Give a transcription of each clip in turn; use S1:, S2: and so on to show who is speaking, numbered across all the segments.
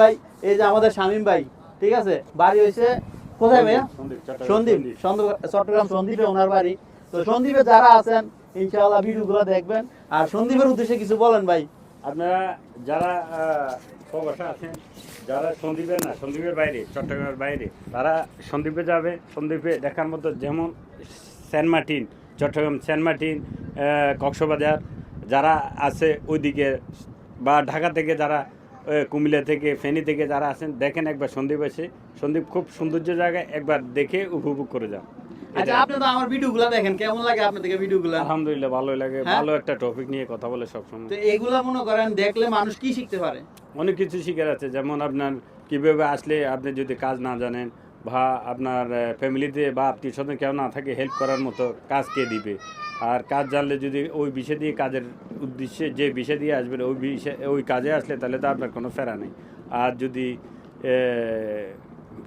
S1: ভাই এই যে আমাদের শামীম ভাই ঠিক আছে? বাড়ি হয়েছে কোথায় ভাইয়া? সন্দীপ চট্টগ্রাম সন্দীপে ওনার বাড়ি। তো সন্দীপে যারা আছেন ইনশাআল্লাহ ভিডিওগুলো দেখবেন। আর সন্দীপের উদ্দেশ্যে কিছু বলেন ভাই।
S2: আপনারা যারা প্রবাসে আছেন যারা সন্দ্বীপের না সন্দ্বীপের বাইরে চট্টগ্রামের বাইরে তারা সন্দ্বীপে যাবে। সন্দ্বীপে দেখার মতো যেমন সেন্ট মার্টিন চট্টগ্রাম সেন্ট মার্টিন কক্সবাজার যারা আছে ওইদিকে বা ঢাকা থেকে যারা কুমিল্লা থেকে ফেনী থেকে যারা আছেন দেখেন একবার সন্দীপ আছে সন্দীপ খুব সৌন্দর্য জায়গা একবার দেখে উপভোগ করে যান।
S1: আচ্ছা আপনি তো আমার ভিডিওগুলো দেখেন কেমন লাগে আপনাদের থেকে ভিডিওগুলো?
S2: আলহামদুলিল্লাহ ভালোই লাগে।
S1: হ্যাঁ?
S2: ভালো একটা টপিক নিয়ে কথা বলে সবসময়।
S1: তো এগুলা মনে করেন দেখলে মানুষ কি শিখতে পারে?
S2: অনেক কিছু শিখার আছে যেমন আপনার কীভাবে আসলে আপনি যদি কাজ না জানেন বা আপনার ফ্যামিলিতে বা আত্মীয় স্বজন কেউ না থাকে হেল্প করার মতো কাজ কে দিবে? আর কাজ জানলে যদি ওই বিষয় দিয়ে কাজের উদ্দেশ্যে যে বিষয় দিয়ে আসবেন ওই বিষয় ওই কাজে আসলে তাহলে তো আপনার কোনো ফেরা নেই। আর যদি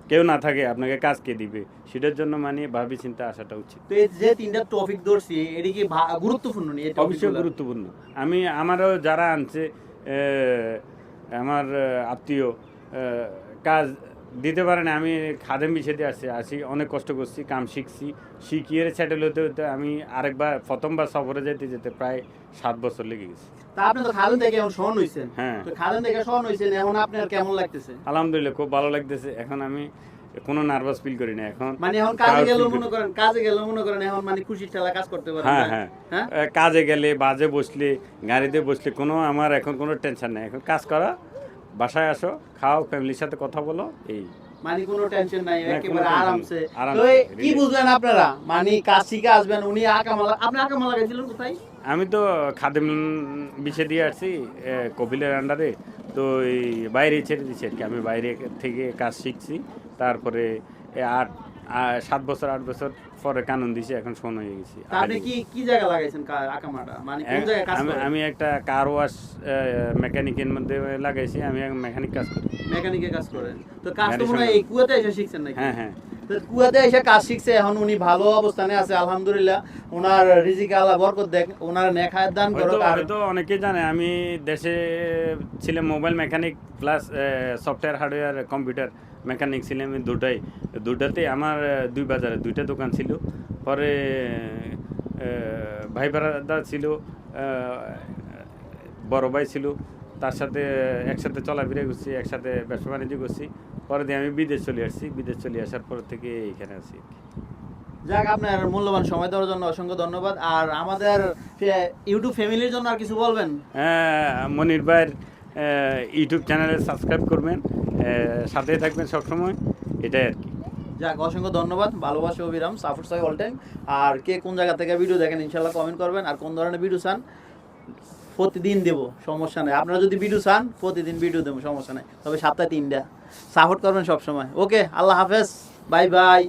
S2: কেউ না থাকে আপনাকে কাজ কে দিবে? সেটার জন্য মানে ভাবি চিন্তা আসাটা উচিত।
S1: তো এই যে তিনটা টপিক ধরছি এটি কি গুরুত্বপূর্ণ
S2: অবশ্যই গুরুত্বপূর্ণ। আমি আমারও যারা আনছে আমার আত্মীয় কাজ দিতে পারে না আমি খাদেম বিষয়তে আসছি আসি অনেক কষ্ট করছি কাম শিখছি। শিখিয়ে সেটেল হতে হতে আমি আরেকবার প্রথমবার সফরে যেতে যেতে প্রায় সাত বছর লেগে গেছে।
S1: আপনি তো খালেন থেকে এখন শোন হইছেন।
S2: হ্যাঁ।
S1: তো খালেন থেকে শোন হইছেন এখন আপনার কেমন লাগতেছে?
S2: আলহামদুলিল্লাহ খুব ভালো লাগতেছে। এখন আমি কোনো নার্ভাস ফিল করি না এখন
S1: মানে এখন কাজে
S2: করি।
S1: মনে করেন কাজে গেলেও মনে করেন এখন মানে খুশির ঠেলা কাজ করতে পারেন
S2: হ্যাঁ হ্যাঁ।
S1: হ্যাঁ?
S2: কাজে গেলে বাজে বসলে গাড়িতে বসলে কোনো আমার এখন কোনো টেনশন নেই। এখন কাজ করা বাসায় আসো খাও ফ্যামিলির সাথে কথা বলো এই।
S1: মানে কোনো টেনশন নাই একেবারে আরামসে। তো কি বুঝলেন আপনারা? মানে কাজ শিখে আসবেন উনি আকামালা আপনি আকামালা গেছিলেন কোথায়?
S2: আমি তো খাদিম বিছে দিয়ে আসছি কপিলের আন্ডারে। তো এই বাইরে ছেড়ে দিচ্ছি আর কি। আমি বাইরে থেকে কাজ শিখছি তারপরে এ আট আ- সাত বছর আট বছর পরে কানুন দিছি এখন শোন হয়ে গেছি।
S1: আপনি কি কি জায়গা লাগাইছেন আকামাটা মানে কোন জায়গায় কাজ
S2: আমি
S1: করেন?
S2: আমি একটা কার ওয়াশ মেকানিকের মধ্যে লাগাইছি আমি মেকানিক কাজ করি।
S1: মেকানিক কাজ করেন। তো কাজ তো মনে হয় এই কুয়াতে এসে শিখছেন নাকি?
S2: হ্যাঁ হ্যাঁ।
S1: কুয়াতে এসে কাজ শিখছে এখন উনি ভালো অবস্থানে আছে আলহামদুলিল্লাহ। ওনার রিজিকে আল্লাহ বরকত দেখ ওনার নেখায় দান করো
S2: হয়তো
S1: আর
S2: হয়তো অনেকে জানে আমি দেশে ছিলাম mobile mechanic plus software hardware computer mechanic ছিলাম আমি দুটাই। দুটাতে আমার দুই বাজারে দুইটা দোকান ছিল। পরে ভাই ছিল বড় ভাই ছিল। তার সাথে একসাথে চলাফেরা করছি একসাথে ব্যবসা বাণিজ্য করছি। পরে দিয়ে আমি বিদেশ চলে আসছি। বিদেশ চলে আসার পর থেকে এখানে আছি
S1: যাক আপনার মূল্যবান সময় দেওয়ার জন্য অসংখ্য ধন্যবাদ। আর আমাদের ইউটিউব ফ্যামিলির জন্য আর কিছু বলবেন?
S2: হ্যাঁ, মনির ভাইয়ের ইউটিউব চ্যানেলে সাবস্ক্রাইব করবেন। সাথেই থাকবেন সবসময়। এটাই আর কি।
S1: যাক অসংখ্য ধন্যবাদ। ভালোবাসা অবিরাম সাপোর্ট সাই অল টাইম আর কে কোন জায়গা থেকে ভিডিও দেখেন ইনশাল্লাহ কমেন্ট করবেন। আর কোন ধরনের ভিডিও চান প্রতিদিন দেব, সমস্যা নেই। আপনারা যদি ভিডিও চান, প্রতিদিন ভিডিও দেবো, সমস্যা নেই। তবে সপ্তাহে তিনটা। সাপোর্ট করবেন সবসময়। ওকে আল্লাহ হাফেজ। Bye bye